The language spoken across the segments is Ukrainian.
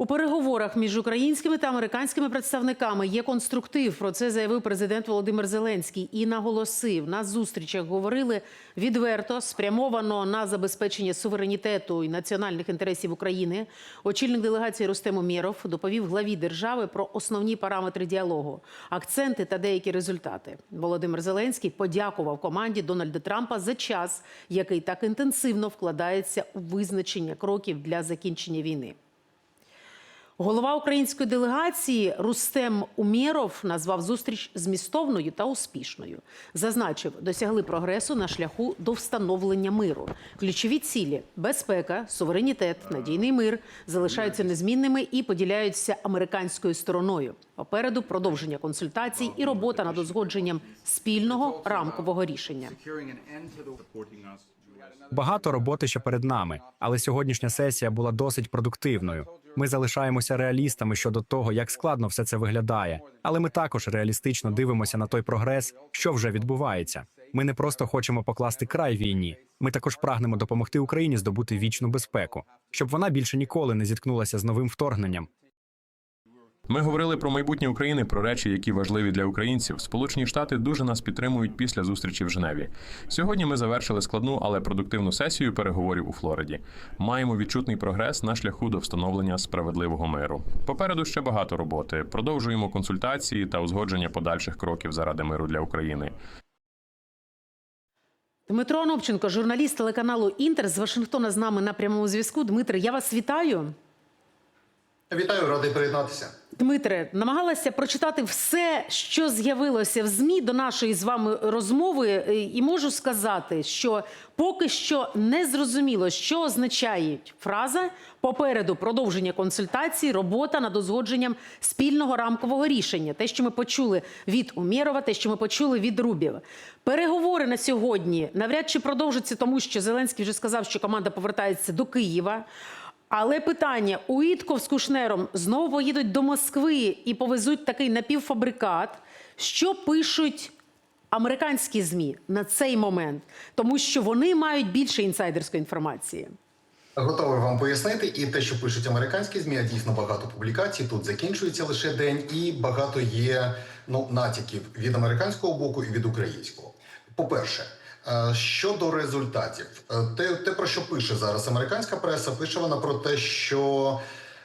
У переговорах між українськими та американськими представниками є конструктив. Про це заявив президент Володимир Зеленський і наголосив на зустрічах. Говорили відверто, спрямовано на забезпечення суверенітету і національних інтересів України. Очільник делегації Рустем Умєров доповів главі держави про основні параметри діалогу, акценти та деякі результати. Володимир Зеленський подякував команді Дональда Трампа за час, який так інтенсивно вкладається у визначення кроків для закінчення війни. Голова української делегації Рустем Умєров назвав зустріч змістовною та успішною. Зазначив, досягли прогресу на шляху до встановлення миру. Ключові цілі безпека, суверенітет, надійний мир залишаються незмінними і поділяються американською стороною. Попереду продовження консультацій і робота над узгодженням спільного рамкового рішення. Багато роботи ще перед нами, але сьогоднішня сесія була досить продуктивною. Ми залишаємося реалістами щодо того, як складно все це виглядає. Але ми також реалістично дивимося на той прогрес, що вже відбувається. Ми не просто хочемо покласти край війні. Ми також прагнемо допомогти Україні здобути вічну безпеку, щоб вона більше ніколи не зіткнулася з новим вторгненням. Ми говорили про майбутнє України, про речі, які важливі для українців. Сполучені Штати дуже нас підтримують після зустрічі в Женеві. Сьогодні ми завершили складну, але продуктивну сесію переговорів у Флориді. Маємо відчутний прогрес на шляху до встановлення справедливого миру. Попереду ще багато роботи. Продовжуємо консультації та узгодження подальших кроків заради миру для України. Дмитро Анопченко, журналіст телеканалу Інтер з Вашингтона з нами на прямому зв'язку. Дмитре, я вас вітаю. Вітаю, радий приєднатися. Дмитре, намагалася прочитати все, що з'явилося в ЗМІ до нашої з вами розмови, е, і можу сказати, що поки що не зрозуміло, що означає фраза попереду продовження консультацій, робота над узгодженням спільного рамкового рішення. Те, що ми почули від Умєрова, те, що ми почули від Рубіва. Переговори на сьогодні навряд чи продовжаться, тому що Зеленський вже сказав, що команда повертається до Києва. Але питання: Уітков з Кушнером знову поїдуть до Москви і повезуть такий напівфабрикат. Що пишуть американські ЗМІ на цей момент? Тому що вони мають більше інсайдерської інформації. Готовий вам пояснити. І те, що пишуть американські змі, а дійсно багато публікацій. Тут закінчується лише день, і багато є ну натяків від американського боку і від українського. По-перше, е, щодо результатів, Е, те, те про що пише зараз американська преса, пише вона про те, що.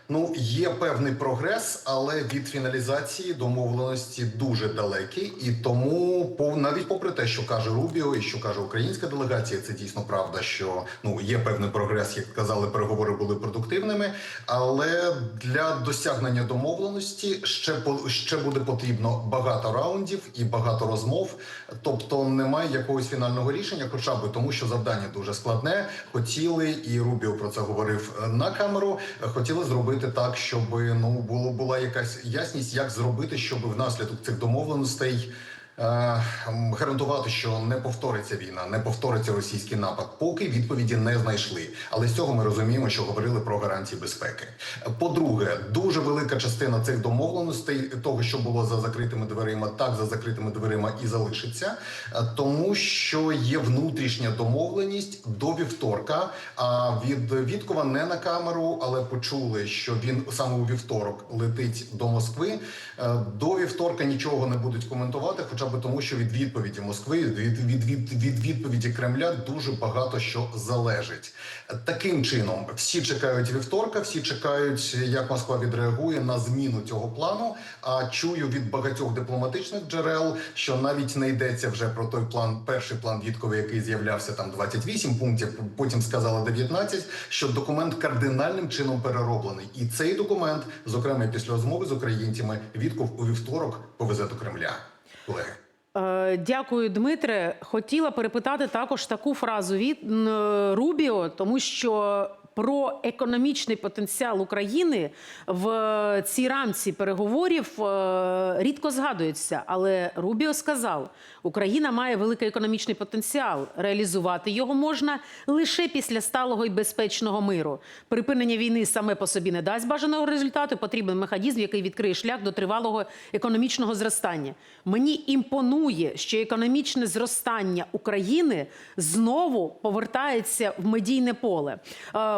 Ну, є певний прогрес, але від фіналізації домовленості дуже далекий, і тому, навіть попри те, що каже Рубіо і що каже українська делегація, це дійсно правда, що ну є певний прогрес, як казали, переговори були продуктивними. Але для досягнення домовленості ще ще буде потрібно багато раундів і багато розмов. Тобто немає якогось фінального рішення, хоча б тому, що завдання дуже складне. Хотіли, і Рубіо про це говорив е, на камеру. е, Хотіли зробити так, щоб ну було була якась ясність, як зробити, щоб внаслідок цих домовленостей. Е, м, Гарантувати, що не повториться війна, не повториться російський напад, поки відповіді не знайшли. Але з цього ми розуміємо, що говорили про гарантії безпеки. По-друге, дуже велика частина цих домовленостей, того, що було за закритими дверима, так за закритими дверима і залишиться, е, тому що є внутрішня домовленість до вівторка. А від Віткова не на камеру, але почули, що він саме у вівторок летить до Москви. Е, До вівторка нічого не будуть коментувати, хоча б тому, що від відповіді Москви, від, від, від, від відповіді Кремля дуже багато що залежить. Таким чином, всі чекають вівторка, всі чекають, як Москва відреагує на зміну цього плану. А чую від багатьох дипломатичних джерел, що навіть не йдеться вже про той план, перший план Віткова, який з'являвся там 28 пунктів. Потім сказали 19, що документ кардинальним чином перероблений. І цей документ, зокрема після розмови з українцями, Вітков у вівторок повезе до Кремля. Колеги. Е, Дякую, Дмитре. Хотіла перепитати також таку фразу від Рубіо, тому що про економічний потенціал України в цій рамці переговорів е, рідко згадується. Але Рубіо сказав, Україна має великий економічний потенціал. Реалізувати його можна лише після сталого і безпечного миру. Припинення війни саме по собі не дасть бажаного результату. Потрібен механізм, який відкриє шлях до тривалого економічного зростання. Мені імпонує, що економічне зростання України знову повертається в медійне поле.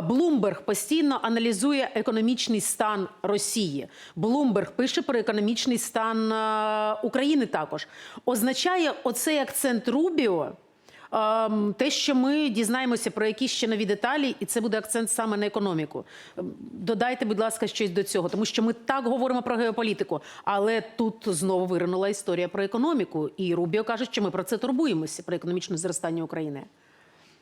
Блумберг постійно аналізує економічний стан Росії. Блумберг пише про економічний стан е, України також. Означає оцей акцент Рубіо. ем, Те, що ми дізнаємося про якісь ще нові деталі, і це буде акцент саме на економіку. Ем, Додайте, будь ласка, щось до цього, тому що ми так говоримо про геополітику, але тут знову виринула історія про економіку. І Рубіо каже, що ми про це турбуємося про економічне зростання України.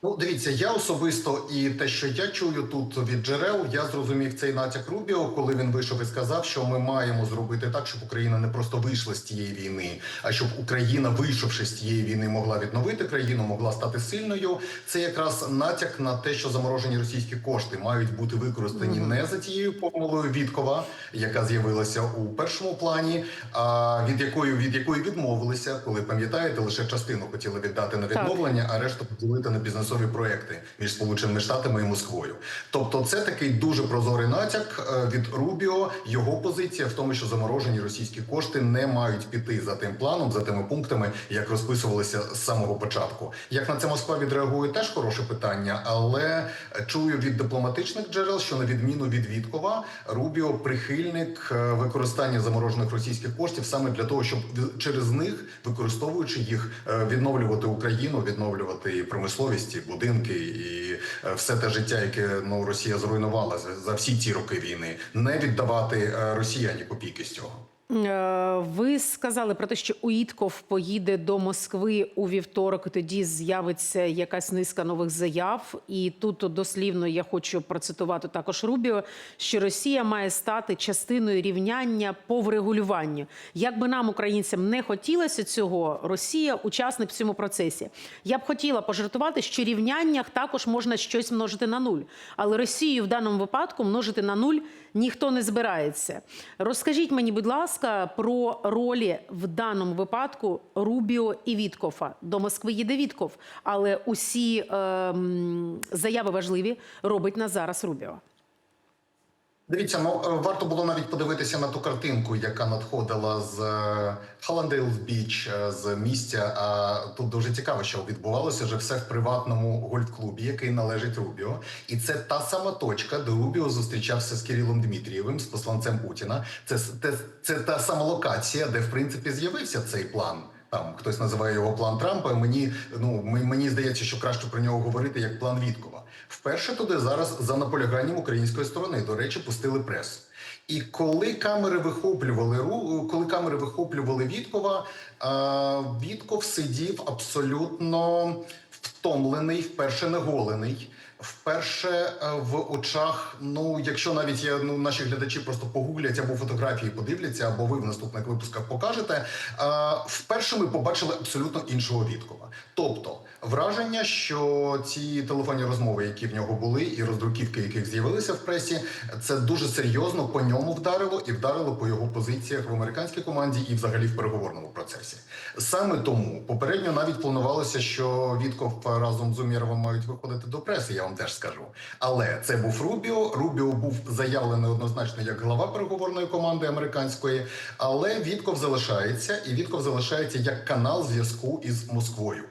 Ну, дивіться, я особисто і те, що я чую тут від джерел, я зрозумів цей натяк Рубіо, коли він вийшов і сказав, що ми маємо зробити так, щоб Україна не просто вийшла з тієї війни, а щоб Україна, вийшовши з тієї війни, могла відновити країну, могла стати сильною. Це якраз натяк на те, що заморожені російські кошти мають бути використані не за тією формулою Віткова, яка з'явилася у першому плані, а від якої від якої відмовилися, коли пам'ятаєте, лише частину хотіли віддати на Так. відновлення, а решту поділити на бізнесові проекти між Сполученими Штатами і Москвою. Тобто, це такий дуже прозорий натяк е, від Рубіо. Його позиція в тому, що заморожені російські кошти не мають піти за тим планом, за тими пунктами, як розписувалися з самого початку. Як на це Москва відреагує, теж хороше питання, але чую від дипломатичних джерел, що на відміну від Віткова, Рубіо прихильник е, використання заморожених російських коштів саме для того, щоб через них, використовуючи їх, е, відновлювати Україну, відновлювати промисловість, і будинки, і е, все те життя, яке ну Росія зруйнувала за, за всі ці роки війни, не віддавати е, росіяні копійки з цього. Е, Ви сказали про те, що Уітков поїде до Москви у вівторок. Тоді з'явиться якась низка нових заяв. І тут дослівно я хочу процитувати також Рубіо, що Росія має стати частиною рівняння по врегулюванню. Як би нам, українцям, не хотілося цього, Росія учасник в цьому процесі. Я б хотіла пожартувати, що рівняннях також можна щось множити на нуль, але Росію в даному випадку множити на нуль ніхто не збирається. Розкажіть мені, будь ласка, про ролі в даному випадку Рубіо і Віткофа. До Москви їде Вітков, але усі е, заяви важливі робить на зараз Рубіо. Дивіться, ну е, варто було навіть подивитися на ту картинку, яка надходила з Халандейлс Біч з місця. А тут дуже цікаво, що відбувалося вже все в приватному гольф-клубі, який належить Рубіо. І це та сама точка, де Рубіо зустрічався з Кирилом Дмитрієвим, з посланцем Путіна. Це те- це та сама локація, де в принципі з'явився цей план. Там хтось називає його план Трампа. Мені ну мені здається, що краще про нього говорити як план Віткова. Вперше туди зараз за наполяганням української сторони, до речі, пустили пресу. І коли камери вихоплювали коли камери вихоплювали Віткова, Вітков сидів абсолютно втомлений, вперше не голений. Вперше е, в очах, ну якщо навіть я ну наші глядачі просто погуглять або фотографії подивляться, або ви в наступних випусках покажете. е, Вперше ми побачили абсолютно іншого Віткова. Тобто враження, що ці телефонні розмови, які в нього були, і роздруківки, яких з'явилися в пресі, це дуже серйозно по ньому вдарило і вдарило по його позиціях в американській команді і взагалі в переговорному процесі. Саме тому попередньо навіть планувалося, що Вітков разом з Умєровим мають виходити до преси. Я вам теж скажу. Але це був Рубіо. Рубіо був заявлений однозначно як глава переговорної команди американської. Але Вітков залишається, і Вітков залишається як канал зв'язку із Москвою.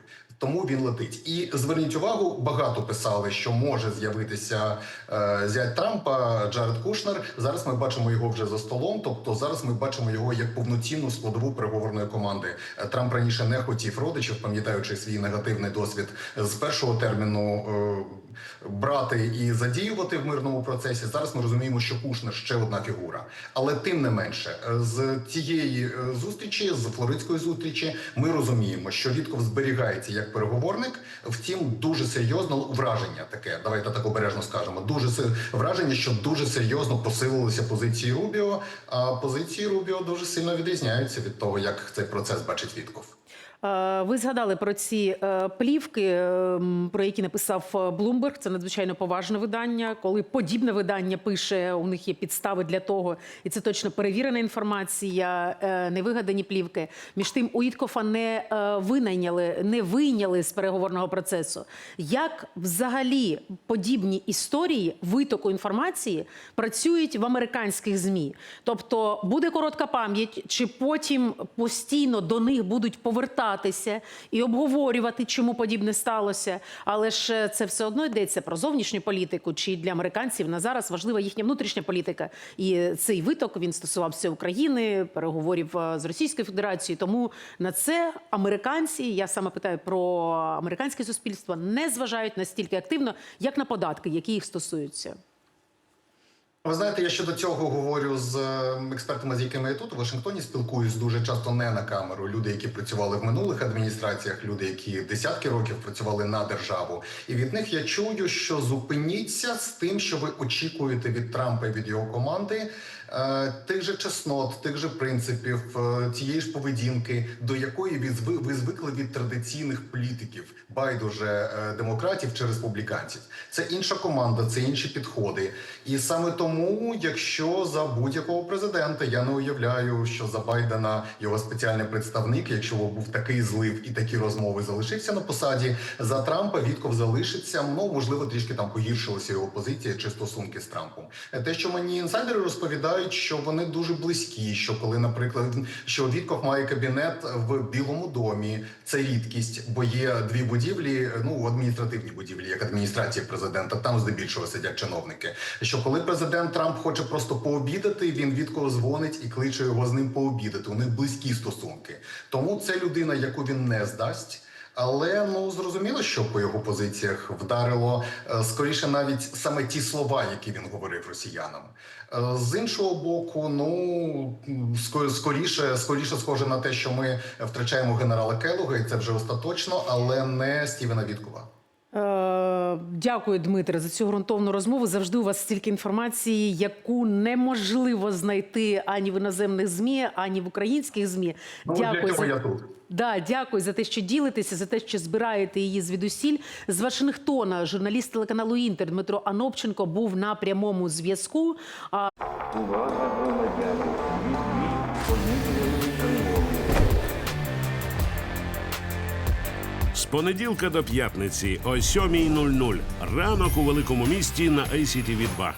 Тому він летить. І зверніть увагу, багато писали, що може з'явитися е, зять Трампа Джаред Кушнер. Зараз ми бачимо його вже за столом. Тобто зараз ми бачимо його як повноцінну складову переговорної команди. Е, Трамп раніше не хотів родичів, пам'ятаючи свій негативний досвід з першого терміну. Е, Брати і задіювати в мирному процесі зараз ми розуміємо, що Кушнер ще одна фігура, але тим не менше, е, з цієї е, зустрічі, з флоридської зустрічі, ми розуміємо, що Вітков зберігається як переговорник. Втім, дуже серйозно враження таке. Давайте так обережно скажемо. Дуже враження, що дуже серйозно посилилися позиції Рубіо. А позиції Рубіо дуже сильно відрізняються від того, як цей процес бачить Вітков. Е, Ви згадали про ці е, плівки, е, про які написав Блумберг. Це надзвичайно поважне видання. Коли подібне видання пише, у них є підстави для того, і це точно перевірена інформація, е, не вигадані плівки. Між тим, Уіткофа не винайняли, не вийняли з переговорного процесу. Як взагалі подібні історії витоку інформації працюють в американських змі? Тобто буде коротка пам'ять, чи потім постійно до них будуть повертатися і обговорювати, чому подібне сталося. Але ж е, це все одно йдеться про зовнішню політику. Чи для американців на зараз важлива їхня внутрішня політика? І цей виток він стосувався України, переговорів е, з Російською Федерацією. Тому на це американці, я саме питаю про американське суспільство, не зважають настільки активно, як на податки, які їх стосуються. Ви знаєте, я щодо цього говорю з е, експертами, з якими я тут у Вашингтоні спілкуюсь дуже часто не на камеру. Люди, які працювали в минулих адміністраціях, люди, які десятки років працювали на державу, і від них я чую, що зупиніться з тим, що ви очікуєте від Трампа і від його команди. Е, Тих же чеснот, тих же принципів, е, тієї ж поведінки, до якої ви ви звикли від традиційних політиків, байдуже е, демократів чи республіканців. Це інша команда, це інші підходи. І саме тому, якщо за будь-якого президента я не уявляю, що за Байдена його спеціальний представник, якщо був такий злив і такі розмови залишився на посаді, за Трампа Вітков залишиться. Ну можливо, трішки там погіршилася його позиція чи стосунки з Трампом. Те, що мені інсайдери розповідають, що вони дуже близькі. Що коли, наприклад, що Вітков має кабінет в Білому домі, це рідкість, бо є дві будівлі, ну адміністративні будівлі, як адміністрація президента. Там здебільшого сидять чиновники. Що коли президент Трамп хоче просто пообідати, він Віткова дзвонить і кличе його з ним пообідати. У них близькі стосунки. Тому це людина, яку він не здасть. Але ну зрозуміло, що по його позиціях вдарило е, скоріше навіть саме ті слова, які він говорив росіянам. Е, З іншого боку, ну скоріше, скоріше схоже на те, що ми втрачаємо генерала Келуга, і це вже остаточно, але не Стівена Віткова. Е, Дякую, Дмитре, за цю ґрунтовну розмову. Завжди у вас стільки інформації, яку неможливо знайти ані в іноземних змі, ані в українських змі. Ну, для цього я тут. Да, дякую за те, що ділитеся, за те, що збираєте її звідусіль. З Вашингтона журналіст телеканалу Інтер Дмитро Анопченко був на прямому зв'язку. А З понеділка до п'ятниці о 7.00. Ранок у великому місті на ICTV 2